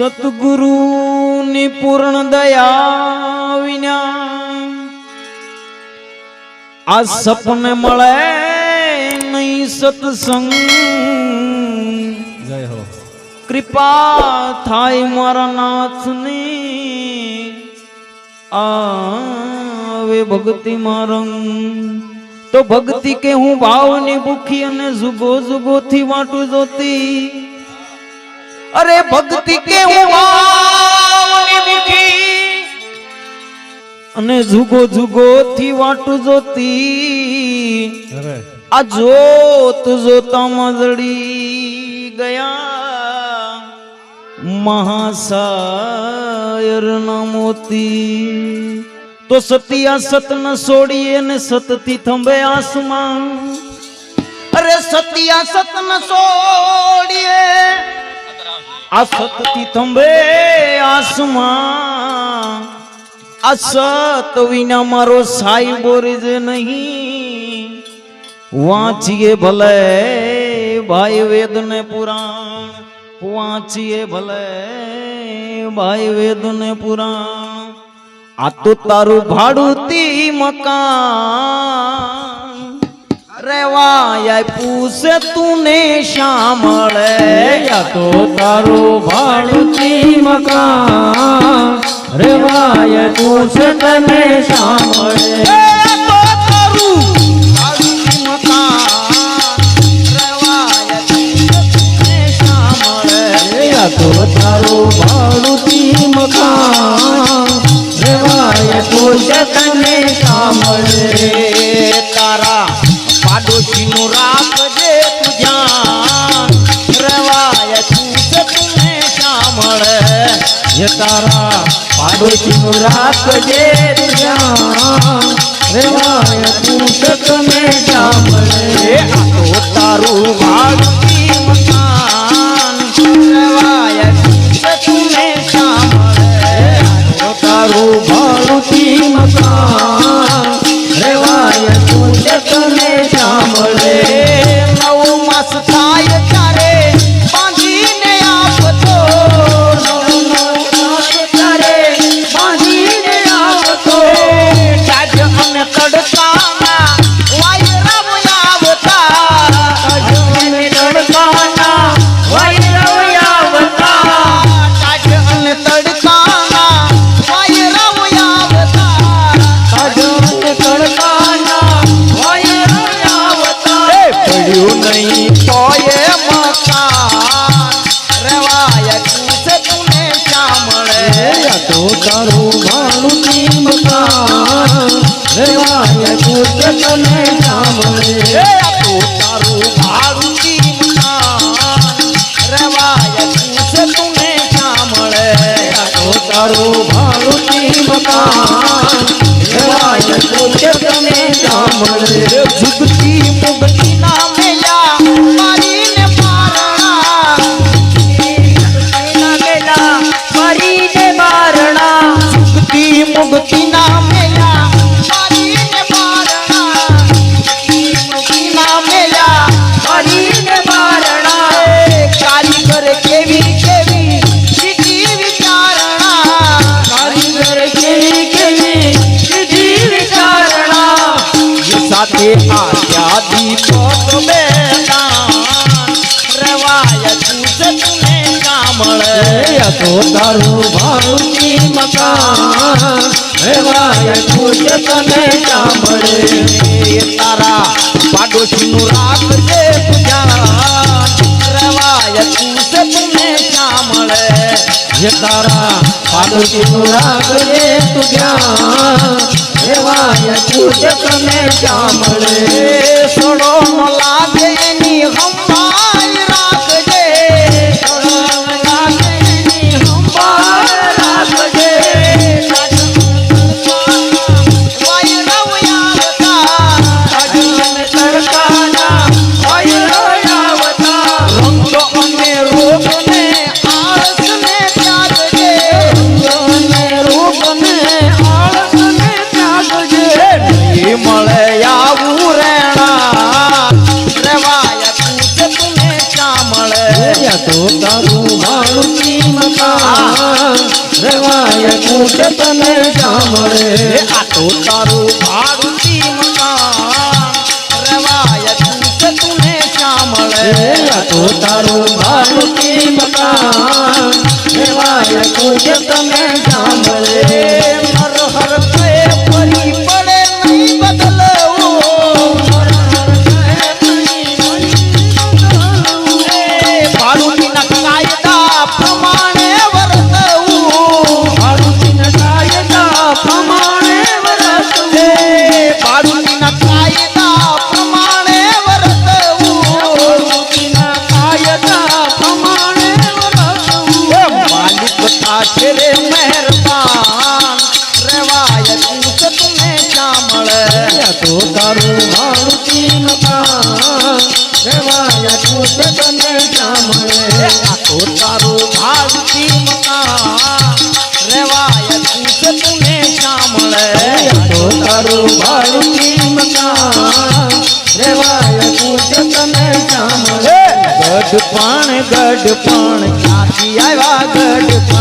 સતગુરુની પૂર્ણ દયા વિના આ સપને મળે નહીં સત્સંગ. જય હો. કૃપા થાય મારા નાથની. આવે ભક્તિ મારંગ. તો ભક્તિ કે હું ભાવની ભૂખી અને જુગો જુગો થી વાટું જોતી. અરે ભક્તિ કે અને જુગો જુગો થી વાટુ જોતી આ જોત જોતા મજડી ગયા. મહાસાયર મોતી. તો સતિયા સત ન છોડીએ ને સતથી થંભે આસમાન. અરે સતિયા સત ન છોડીએ આ સતથી થંભે આસમાં આ સત વિના મારો સાહેબો રીજે નહીં. વાંચીએ ભલે ભાઈ વેદ ને પુરાણ, વાંચીએ ભલે ભાઈ વેદ ને પુરાણ. આ તો તારું ભાડું તી મકાન રેવાય પૂછે તુને શામળે. યા તો તારું ભાડુતી મકાન. રેવાય પૂછે તને શામળે. તો તારું એ તારા પાડોશીનું રાખજે ધ્યાન રેવાય તું એ સાંભળે. આ તો રેવાય તારું ભાડુતી મકાન રેવાય તું છે તને સાંભળે તો તારું ભાડુતી મકાન રેવાય કુસે તુને સાંભળે તો તારું ભાડુતી મકાન રેવાય તું તને સાંભળે તો તારું ભાડુતી મકાન. રેવાય તું છે તને સાંભળે તારા પાડોશીનું રાખજે ધ્યાન રવાય તુસે તુને કામળે જે તારા પાડોશીનું રાખજે ધ્યાન રેવાય તું છે તને સાંભળે સડો ન કૂટ તને સાંભળે આ તો તારું આ તો તારું ભાડુતી મકાન રેવાય કૂટ તને સાંભળે હર હર કહે પડે નહીં બદલવું. કાયદા પ્રમાણે આ તો તારું ભાડુતી મકાન રેવાય કૂટ તને આ તો તારું ભાડુતી મકાન રેવાય કૂટ તુને મળે તો તારું ભાડુતી મકાન રેવાય કૂટ તને પણ ગઢ પણ. ક્યાંથી આવ્યા ગઢ પણ.